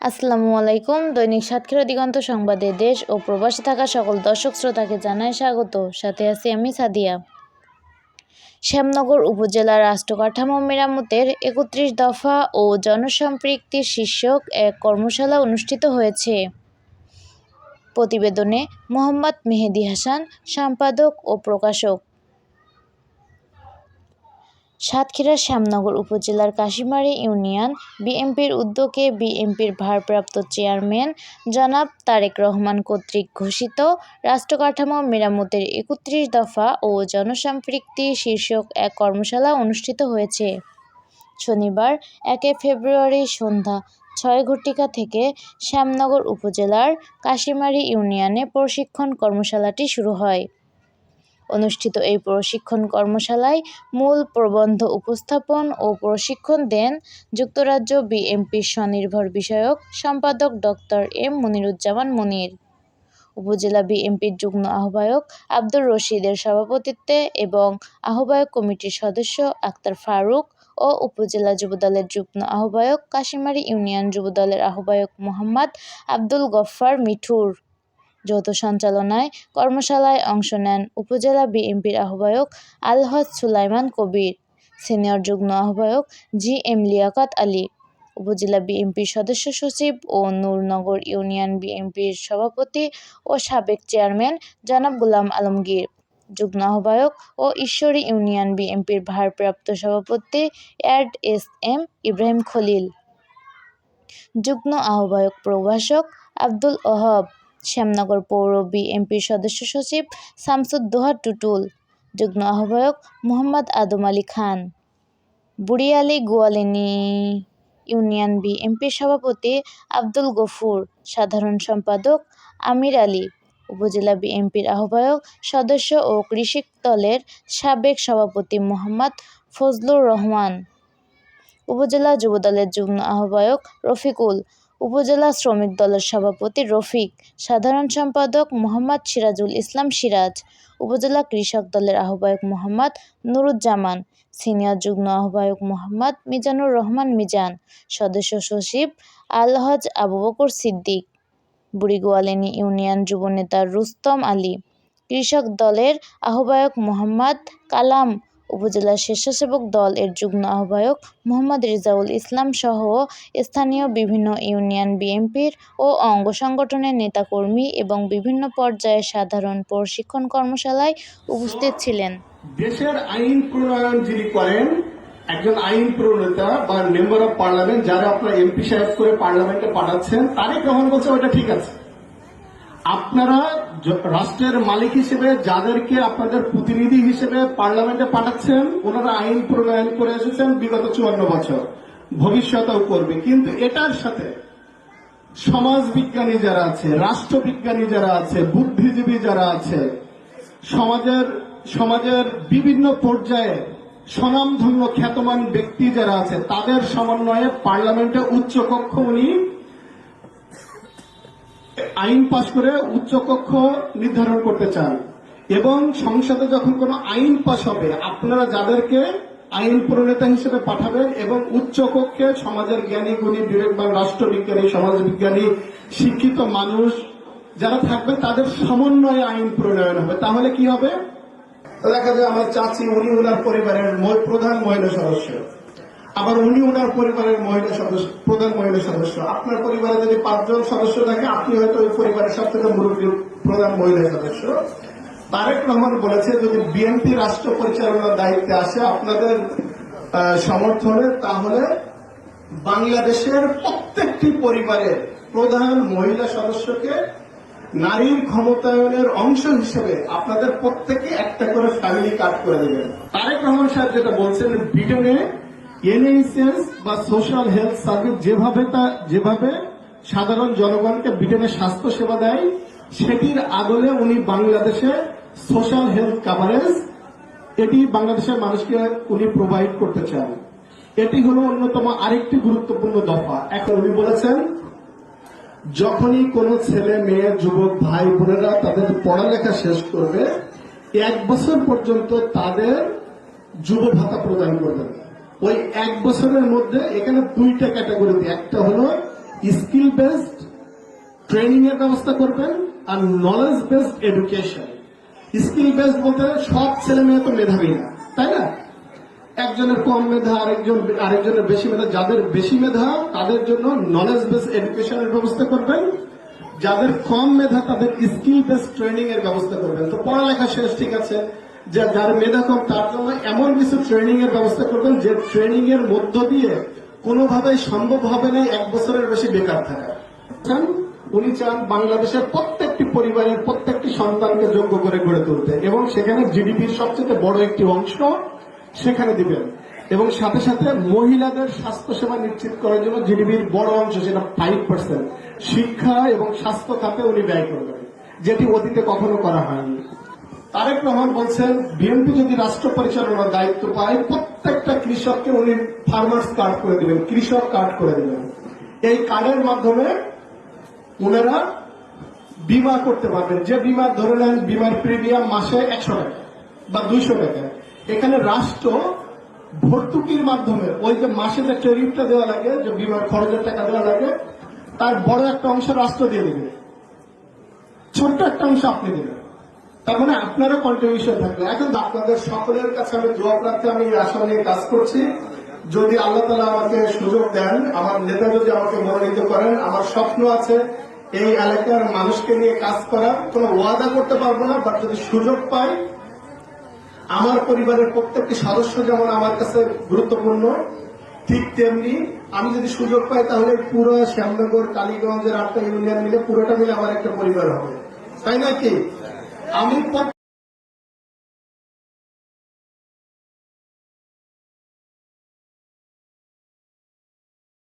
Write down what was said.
আসসালামু আলাইকুম। দৈনিক সাতক্ষীরা দিগন্ত সংবাদে দেশ ও প্রবাসে থাকা সকল দর্শক শ্রোতাকে জানাই স্বাগত। সাথে আছি আমি সাদিয়া। শ্যামনগর উপজেলার রাষ্ট্রকাঠামো মেরামতের একত্রিশ দফা ও জনসম্পৃক্তি শীর্ষক এক কর্মশালা অনুষ্ঠিত হয়েছে। প্রতিবেদনে মোহাম্মদ মেহেদি হাসান, সম্পাদক ও প্রকাশক সাতক্ষীরার শ্যামনগর উপজেলার কাশিমারি ইউনিয়ন বিএনপির উদ্যোগে বিএনপির ভারপ্রাপ্ত চেয়ারম্যান জনাব তারেক রহমান কর্তৃক ঘোষিত রাষ্ট্রকাঠামো মেরামতের একত্রিশ দফা ও জনসম্পৃক্তি শীর্ষক এক কর্মশালা অনুষ্ঠিত হয়েছে। শনিবার একে ফেব্রুয়ারি সন্ধ্যা ছয় ঘটিকা থেকে শ্যামনগর উপজেলার কাশিমারি ইউনিয়নে প্রশিক্ষণ কর্মশালাটি শুরু হয়। অনুষ্ঠিত এই প্রশিক্ষণ কর্মশালায় মূল প্রবন্ধ উপস্থাপন ও প্রশিক্ষণ দেন যুক্তরাজ্য বিএনপির স্বনির্ভর বিষয়ক সম্পাদক ডক্টর এম মনিরুজ্জামান মনির। উপজেলা বিএনপির যুগ্ম আহ্বায়ক আব্দুর রশিদের সভাপতিত্বে এবং আহ্বায়ক কমিটির সদস্য আক্তার ফারুক ও উপজেলা যুবদলের যুগ্ম আহ্বায়ক কাশিমারি ইউনিয়ন যুবদলের আহ্বায়ক মোহাম্মদ আব্দুল গফফার মিঠুর। যৌথ সঞ্চালনায় কর্মশালায় অংশ নেন উপজেলা বিএনপির আহ্বায়ক আলহাজ সুলাইমান কবির, সিনিয়র যুগ্ম আহ্বায়ক জি এম লিয়াকাত আলী, উপজেলা বিএনপির সদস্য সচিব ও নূরনগর ইউনিয়ন বিএনপির সভাপতি ও সাবেক চেয়ারম্যান জনাব গোলাম আলমগীর, যুগ্ম আহ্বায়ক ও ঈশ্বরী ইউনিয়ন বিএনপির ভারপ্রাপ্ত সভাপতি ad S M Ibrahim Khalil, যুগ্ম আহ্বায়ক প্রভাষক আব্দুল ওহাব শ্যামনগর পৌর বিএনপির সদস্য সচিব শামসুদ্দোহা টুটুল, যুগ্ম আহ্বায়ক মোহাম্মদ আদম আলী খান, বুড়িয়ালি গোয়ালিনী ইউনিয়ন বিএনপির সভাপতি আব্দুল গফুর, সাধারণ সম্পাদক আমির আলী, উপজেলা বিএনপির আহ্বায়ক সদস্য ও কৃষি দলের সাবেক সভাপতি মোহাম্মদ ফজলুর রহমান, উপজেলা যুবদলের যুগ্ম আহ্বায়ক রফিকুল উপজেলা শ্রমিক দলের সভাপতি রফিক, সাধারণ সম্পাদক মোহাম্মদ সিরাজুল ইসলাম সিরাজ, উপজেলা কৃষক দলের আহ্বায়ক মোহাম্মদ নুরুজ্জামান, সিনিয়র যুগ্ম আহ্বায়ক মোহাম্মদ মিজানুর রহমান মিজান, সদস্য সচিব আলহজ আবু বকর সিদ্দিক, বুড়িগোয়ালিনী ইউনিয়ন যুবনেতা রুস্তম আলী, কৃষক দলের আহ্বায়ক মোহাম্মদ কালাম উপজেলা স্বেচ্ছাসেবক দল এর যুগ্ম আহ্বায়ক মোহাম্মদ রেজাউল ইসলাম সহ স্থানীয় বিভিন্ন ইউনিয়ন বিএনপির ও অঙ্গ সংগঠনের নেতাকর্মী এবং বিভিন্ন পর্যায়ে সাধারণ প্রশিক্ষণ কর্মশালায় উপস্থিত ছিলেন। দেশের আইন প্রণয়ন যিনি করেন, একজন আইন প্রণেতা বা মেম্বার অফ পার্লামেন্ট, যারা আপনারা এমপি সাহেব করে পার্লামেন্টে পাঠাচ্ছেন তারিক রহমান বলছে ওটা ঠিক আছে। আপনারা রাষ্ট্রের মালিক হিসেবে যাদেরকে আপনাদের প্রতিনিধি হিসেবে পার্লামেন্টে পাঠাচ্ছেন, ওনারা আইন প্রণয়ন করে এসেছেন বিগত চুয়ান্ন বছর। ভবিষ্যতেও করবে। কিন্তু এটার সাথে সমাজ বিজ্ঞানী যারা আছে, রাষ্ট্রবিজ্ঞানী যারা আছে, বুদ্ধিজীবী যারা আছে, সমাজের সমাজের বিভিন্ন পর্যায়ে স্বনামধন্য খ্যাতমান ব্যক্তি যারা আছে, তাদের সমন্বয়ে পার্লামেন্টে উচ্চকক্ষ উনি আইন পাশ করে উচ্চকক্ষ নির্ধারণ করতে চান। এবং সংসদে যখন কোনো আইন পাশ হবে, আপনারা যাদেরকে আইন প্রণেতা হিসেবে পাঠাবেন এবং উচ্চকক্ষে সমাজের জ্ঞানী, গুণী বিবেকবান রাষ্ট্রবিজ্ঞানী, সমাজবিজ্ঞানী, শিক্ষিত মানুষ যারা থাকবে, তাদের সমন্বয়ে আইন প্রণয়ন হবে। তাহলে কি হবে? দেখা যায় আমার চাচি, উনি ওনার পরিবারের প্রধান মহিলা সদস্য। আবার উনি ওনার পরিবারের মহিলা সদস্য, প্রধান মহিলা সদস্য। আপনার পরিবারে যদি পাঁচজন সদস্য থাকে, আপনি হয়তো ওই পরিবারের সব থেকে মুরব্বী প্রধান মহিলা সদস্য। তারেক রহমান বলেছে, যদি বিএনপি রাষ্ট্র পরিচালনার দায়িত্বে আসে আপনাদের সমর্থনে, তাহলে বাংলাদেশের প্রত্যেকটি পরিবারের প্রধান মহিলা সদস্যকে নারীর ক্ষমতায়নের অংশ হিসেবে আপনাদের প্রত্যেকে একটা করে ফ্যামিলি কার্ড করে দেবেন। তারেক রহমান সাহেব যেটা বলছেন, ব্রিটেনে এনএইচএস বা সোশ্যাল হেলথ সার্ভিস যেভাবে তা, যেভাবে সাধারণ জনগণকে ব্রিটেনে স্বাস্থ্য সেবা দেয়, সেটির আদলে উনি বাংলাদেশে সোশ্যাল হেলথ কাভারেজ এটি বাংলাদেশের মানুষকে উনি প্রোভাইড করতে চান। এটি হলো অন্যতম আরেকটি গুরুত্বপূর্ণ দফা। এখন উনি বলেছেন, যখনই কোনো ছেলে, মেয়ে, যুবক, ভাই, বোনেরা তাদের পড়ালেখা শেষ করবে, এক বছর পর্যন্ত তাদের যুব ভাতা প্রদান করবেন ওই এক বছরের মধ্যে এখানে দুইটা ক্যাটাগরিতে একটা হলো স্কিল বেসড ট্রেনিং এর ব্যবস্থা করবেন আর knowledge based education skill based বলতে সব ছেলে মেয়ে তো মেধাবী না, তাই না? একজনের কম মেধা, আরেকজন আরেকজনের বেশি মেধা। যাদের বেশি মেধা, তাদের জন্য নলেজ বেসড এডুকেশনের ব্যবস্থা করবেন। যাদের কম মেধা, তাদের স্কিল বেসড ট্রেনিং এর ব্যবস্থা করবেন। তো পড়ালেখা শেষ, ঠিক আছে। যে যার মেধা কম তার জন্য এমন কিছু ট্রেনিং এর ব্যবস্থা করবেন যে ট্রেনিং এর মধ্য দিয়ে কোনোভাবেই সম্ভব হবে না এক বছরের বেশি বেকার থাকা। উনি চান বাংলাদেশের প্রত্যেকটি পরিবারের প্রত্যেকটি সন্তানকে যোগ্য করে গড়ে তুলতে এবং সেখানে জিডিপির সবচেয়ে বড় একটি অংশ সেখানে দিবেন। এবং সাথে সাথে মহিলাদের স্বাস্থ্যসেবা নিশ্চিত করার জন্য জিডিপির বড় অংশ সেটা ফাইভ পার্সেন্ট শিক্ষা এবং স্বাস্থ্য খাতে উনি ব্যয় করবেন, যেটি অতীতে কখনো করা হয়নি। তারেক রহমান বলছেন, বিএনপি যদি রাষ্ট্র পরিচালনার দায়িত্ব পায়, প্রত্যেকটা কৃষককে উনি ফার্মার্স কার্ড করে দিবেন, কৃষক কার্ড করে দিবেন। এই কার্ডের মাধ্যমে ওনারা বিমা করতে পারবেন। যে বিমা, ধরে নেন বিমার প্রিমিয়াম মাসে একশো টাকা বা দুইশো টাকা। এখানে রাষ্ট্র ভর্তুকির মাধ্যমে, ওই যে মাসে যে ক্রেডিটটা দেওয়া লাগে, যে বিমার খরচের টাকা দেওয়া লাগে, তার বড় একটা অংশ রাষ্ট্র দিয়ে দেবে। ছোট্ট একটা অংশ আপনি দেবেন। তার মানে আপনারও কন্ট্রিবিউশন থাকবে। এখন আপনাদের সকলের কাছে আমি দোয়া প্রার্থী আমি আশা নিয়ে কাজ করছি। যদি আল্লাহ তালা আমাকে সুযোগ দেন, আমার নেতা যদি আমাকে মনোনীত করেন, আমার স্বপ্ন আছে এই এলাকার মানুষকে নিয়ে কাজ করার। কোনো ওয়াদা করতে পারব না বাট যদি সুযোগ পাই, আমার পরিবারের প্রত্যেকটি সদস্য যেমন আমার কাছে গুরুত্বপূর্ণ, ঠিক তেমনি আমি যদি সুযোগ পাই, তাহলে পুরো শ্যামনগর, কালীগঞ্জের আটটা ইউনিয়ন মিলে পুরোটা মিলে আমার একটা পরিবার হবে। তাই নাকি? আমি প্রত্যেক